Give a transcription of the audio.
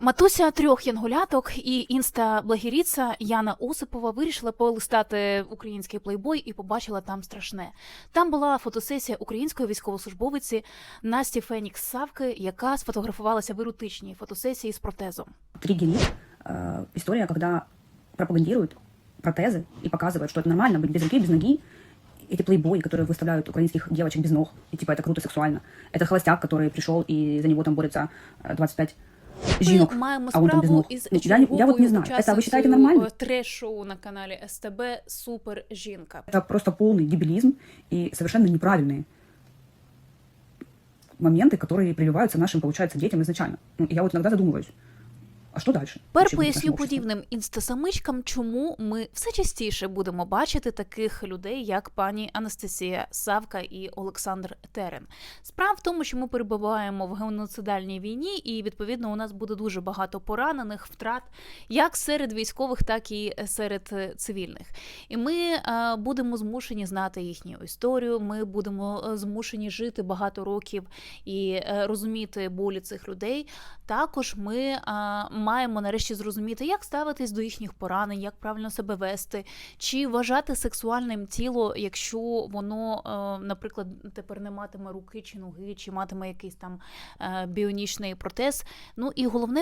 Матуся трьох янгуляток і інста-благіріця Яна Осипова вирішила полистати український плейбой і побачила там страшне. Там була фотосесія української військовослужбовиці Насті Фенікс Савки, яка сфотографувалася в еротичній фотосесії з протезом. триггерит э, история, когда пропагандируют протезы и показывают, что это нормально быть без руки, без ноги. Эти плейбои, которые выставляют украинских девочек без ног, и типа это круто сексуально. Это холостяк, который пришел и за него там борется э, 25 жінок, Ми маємо а он там без справу ног. із Ну, я, я вот не знаю, это вы считаете нормально? треш-шоу на каналі СТБ Супер жінка. Это просто полный дебилизм и совершенно неправильные моменты, которые прививаются нашим, получается, детям изначально. Ну, и я вот иногда задумываюсь, что дальше? Тепер поясню подібним інстасамичкам, чому ми все частіше будемо бачити таких людей, як пані Анастасія Савка і Олександр Терен. Справа в тому, що ми перебуваємо в геноцидальній війні, і відповідно у нас буде дуже багато поранених втрат, як серед військових, так і серед е, цивільних. І ми е, будемо змушені знати їхню історію. Ми будемо е, змушені жити багато років і розуміти болі цих людей. Також ми а, маємо нарешті зрозуміти, як ставитись до їхніх поранень, як правильно себе вести, чи вважати сексуальним тіло, якщо воно, е, наприклад, тепер не матиме руки чи ноги, чи матиме якийсь там е, біонічний протез. Ну і головне